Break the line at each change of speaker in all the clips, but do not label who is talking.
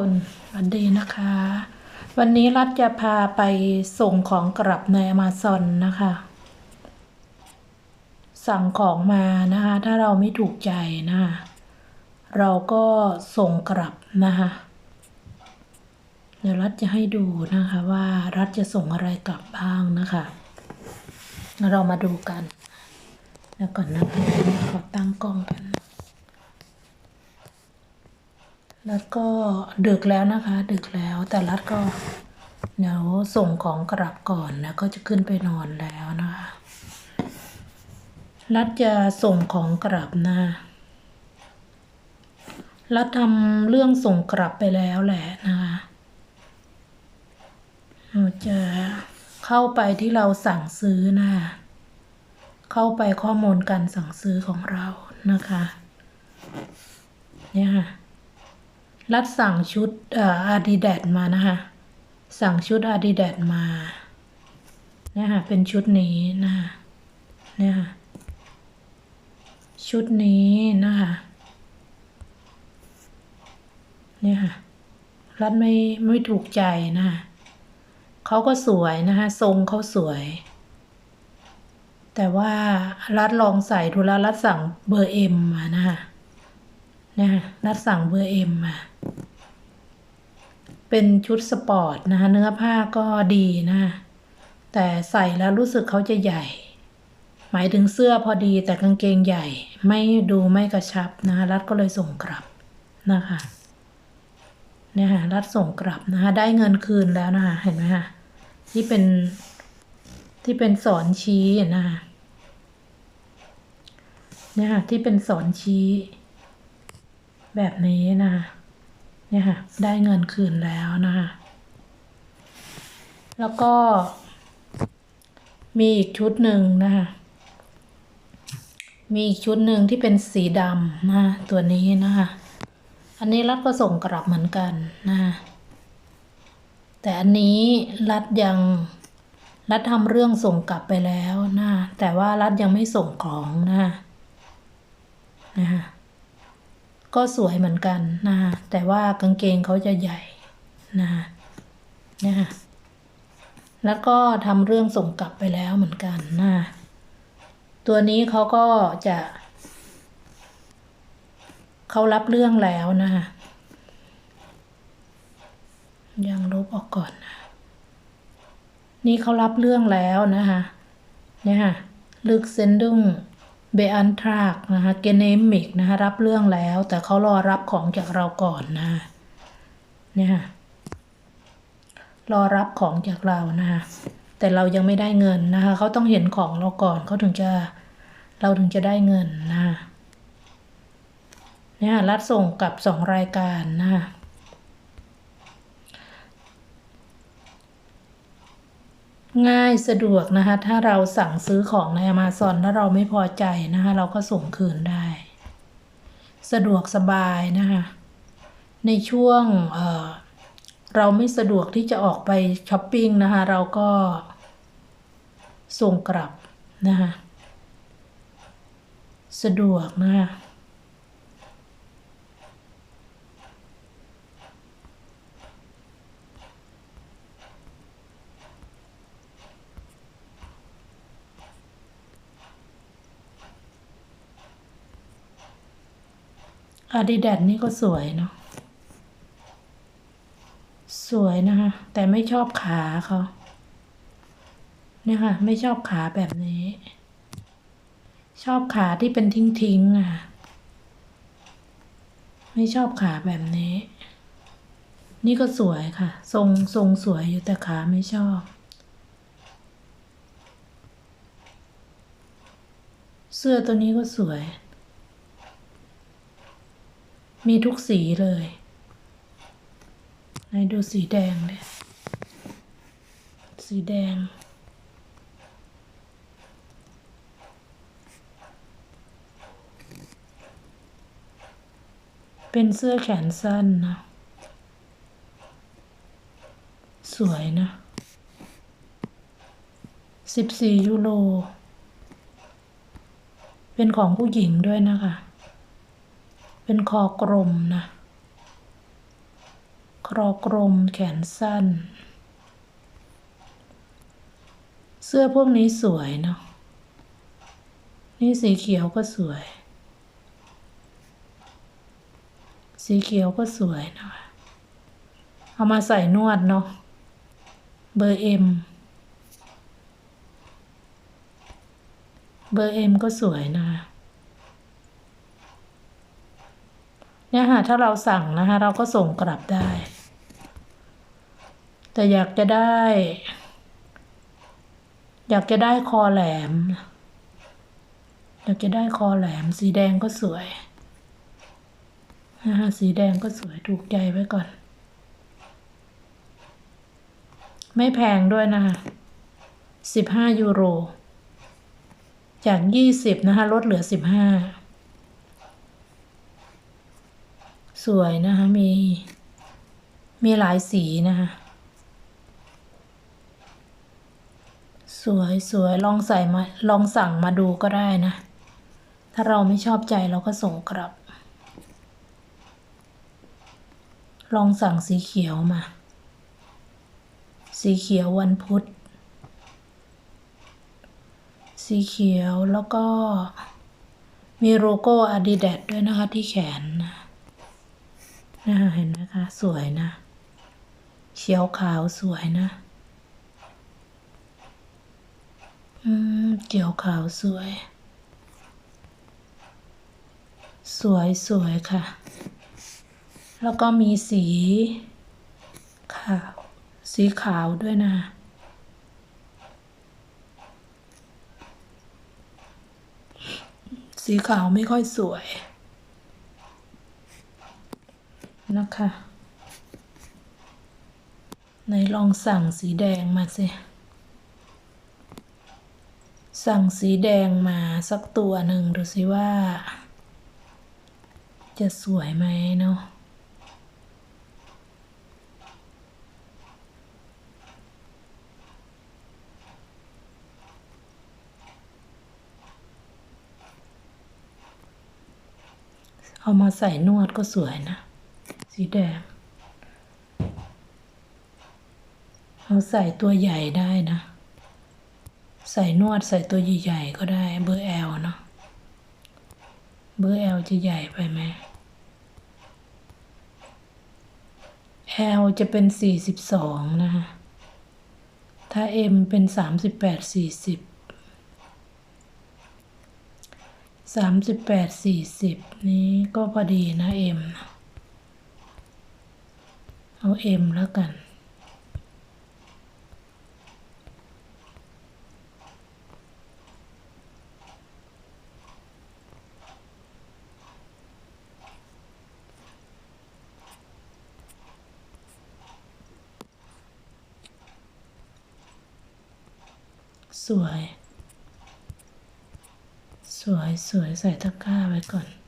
คนวันดีนะคะ วันนี้รัฐจะพาไปส่งของกลับใน Amazon นะคะ สั่งของมานะคะ ถ้าเราไม่ถูกใจนะคะเราก็ส่งกลับนะคะเดี๋ยวรัฐจะให้ดูนะคะว่ารัฐจะส่งอะไรกลับบ้างนะคะ เรามาดูกัน แล้วก่อนนะคะขอตั้งกล้องกัน รัดก็ดึกแล้วนะคะ ดึกแล้วแต่รัดก็เดี๋ยวส่งของกลับก่อนแล้วก็จะขึ้นไปนอนแล้วนะคะรัดจะส่งของกลับนะรัดทำเรื่องส่งกลับไปแล้วแหละนะคะเราจะเข้าไปที่เราสั่งซื้อนะคะเข้าไปข้อมูลการสั่งซื้อของเรานะคะ เนี่ยค่ะ รัดสั่งชุดอาดิดาสมานะคะสั่งชุดอาดิดาสมาเนี่ยค่ะเป็นชุดนี้นะคะเนี่ยค่ะชุดนี้นะคะเนี่ยค่ะรัดไม่ไม่ถูกใจนะคะเขาก็สวยนะคะทรงเขาสวย แต่ว่ารัดลองใส่ดูแล้วรัดสั่งเบอร์เอ็มมานะคะนะคะรัดสั่งเบอร์เอ็มมา เป็นชุดสปอร์ตนะคะเนื้อผ้าก็ดีนะแต่ใส่แล้วรู้สึกเขาจะใหญ่ หมายถึงเสื้อพอดีแต่กางเกงใหญ่ ไม่ดูไม่กระชับนะคะรัดก็เลยส่งกลับนะคะเนี่ยค่ะรัดส่งกลับนะคะได้เงินคืนแล้วนะคะเห็นไหมคะที่เป็นที่เป็นสอนชี้นะคะเนี่ยค่ะที่เป็นสอนชี้ แบบนี้นะคะ เนี่ยค่ะ ได้เงินคืนแล้วนะคะ แล้วก็ มีอีกชุดหนึ่งนะคะ มีอีกชุดหนึ่งที่เป็นสีดำนะตัวนี้นะคะ อันนี้รัฐก็ส่งกลับเหมือนกันนะคะแต่อันนี้รัฐยังรัฐทำเรื่องส่งกลับไปแล้วนะ แต่ว่ารัฐยังไม่ส่งของนะนะคะ ก็สวยเหมือนกันนะคะแต่ว่ากางเกงเขาจะใหญ่นะเนี่ยค่ะแล้วก็ทำเรื่องส่งกลับไปแล้วเหมือนกันนะตัวนี้เขาก็จะเขารับเรื่องแล้วนะคะยังลบออกก่อนนะนี่เขารับเรื่องแล้วนะคะเนี่ยค่ะลึกเซนดุง เบอันทรากนะคะเกเนมิกนะคะรับเรื่องแล้ว แต่เขารอรับของจากเราก่อนนะเนี่ยค่ะรอรับของจากเรานะคะแต่เรายังไม่ได้เงินนะคะเขาต้องเห็นของเราก่อนเขาถึงจะเราถึงจะได้เงินนะคะเนี่ยรัดส่งกับสองรายการนะคะ ง่ายสะดวกนะคะ ถ้าเราสั่งซื้อของใน Amazon แล้วเราไม่พอใจนะคะ เราก็ส่งคืนได้ สะดวกสบายนะคะ ในช่วงเเราไม่สะดวกที่จะออกไปช้อปปิ้งนะคะ เราก็ส่งกลับนะคะ สะดวกนะคะ อาดิดาสนี่ก็สวยเนาะสวยนะคะ แต่ไม่ชอบขาเขาเนี่ยค่ะ ไม่ชอบขาแบบนี้ ชอบขาที่เป็นทิ้งๆอะ ไม่ชอบขาแบบนี้ นี่ก็สวยค่ะ ทรงทรงสวยอยู่แต่ขาไม่ชอบ เสื้อตัวนี้ก็สวย มีทุกสีเลยไหนดูสีแดงเลยสีแดง เป็นเสื้อแขนสั้นนะ สวยนะสิบสี่ยูโร เป็นของผู้หญิงด้วยนะคะ เป็นคอกลมนะ คอกลมแขนสั้น เสื้อพวกนี้สวยเนาะ นี่สีเขียวก็สวย สีเขียวก็สวยนะเอามาใส่นวดเนาะ เบอร์เอ็ม เบอร์เอ็มก็สวยนะ เนี่ยค่ะถ้าเราสั่งนะคะ เราก็ส่งกลับได้ แต่อยากจะได้ อยากจะได้คอแหลม อยากจะได้คอแหลม สีแดงก็สวยนะคะสีแดงก็สวยถูกใจไว้ก่อน ไม่แพงด้วยนะคะสิบห้ายูโร จากยี่สิบนะคะ ลดเหลือสิบห้า สวยนะคะมี มีหลายสีนะคะ สวยสวยลองใส่มาลองสั่งมาดูก็ได้นะ ถ้าเราไม่ชอบใจเราก็ส่งกลับ ลองสั่งสีเขียวมา สีเขียววันพุธสีเขียวแล้วก็มีโลโก้ Adidas ด้วยนะคะที่แขนนะ นะคะเห็นไหมคะ สวยนะ เขียวขาวสวยนะ อืมเขียวขาวสวย สวยสวยค่ะ แล้วก็มีสีขาว สีขาวด้วยนะสีขาวไม่ค่อยสวย นะคะ ไหนลองสั่งสีแดงมาสิ สั่งสีแดงมาสักตัวหนึ่งดูสิว่า จะสวยไหมเนาะเอามาใส่นวดก็สวยนะ สีแดงเอาใส่ตัวใหญ่ได้นะ ใส่นวดใส่ตัวใหญ่ๆก็ได้เบอร์แอลเนาะ เบอร์แอลจะใหญ่ไปไหมแอลจะเป็นสี่สิบสองนะคะถ้าเอ็มเป็นสามสิบแปดสี่สิบสามสิบแปดสี่สิบนี้ก็พอดีนะเอ็ม เอาเอ็มแล้วกัน สวย สวยสวยใส่ตะกร้าไว้ก่อน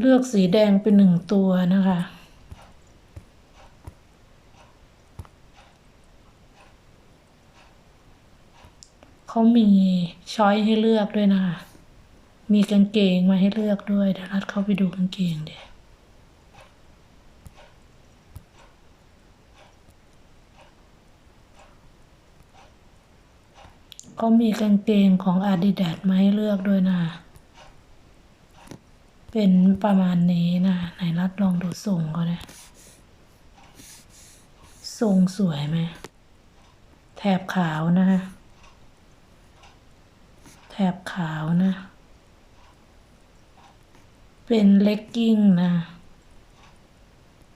เลือกสีแดงเป็นหนึ่งตัวนะคะ เขามีช้อยให้เลือกด้วยนะคะ มีกางเกงมาให้เลือกด้วยเดี๋ยวรัดเข้าไปดูกางเกงเดี๋ยวเขามีกางเกงของ Adidas มาให้เลือกด้วยนะคะ เป็นประมาณนี้นะไหนรัดลองดูทรงก็ได้ทรงสวยไหมแถบขาวนะคะแถบขาวนะ เป็นเลกกิ้งนะ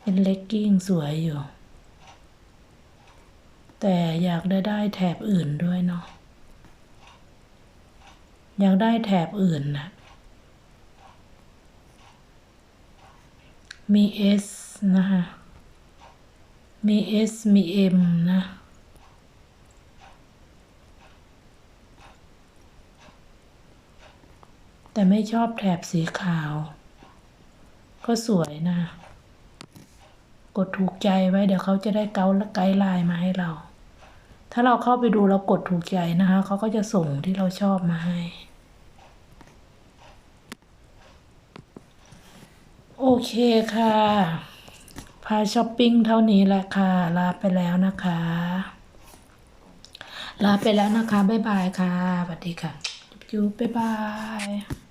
เป็นเลกกิ้งสวยอยู่ แต่อยากได้ได้แถบอื่นด้วยเนาะอยากได้แถบอื่นนะ มี S นะคะมี S มี M นะ แต่ไม่ชอบแถบสีขาว ก็สวยนะ กดถูกใจไว้เดี๋ยวเขาจะได้เกาและไกด์ไลน์มาให้เรา ถ้าเราเข้าไปดูเรากดถูกใจนะคะ เขาก็จะส่งที่เราชอบมาให้ โอเคค่ะ พาช้อปปิ้งเท่านี้แหละค่ะ ลาไปแล้วนะคะ ลาไปแล้วนะคะ บ๊ายบายค่ะสวัสดีค่ะ จุ๊บบ๊ายบาย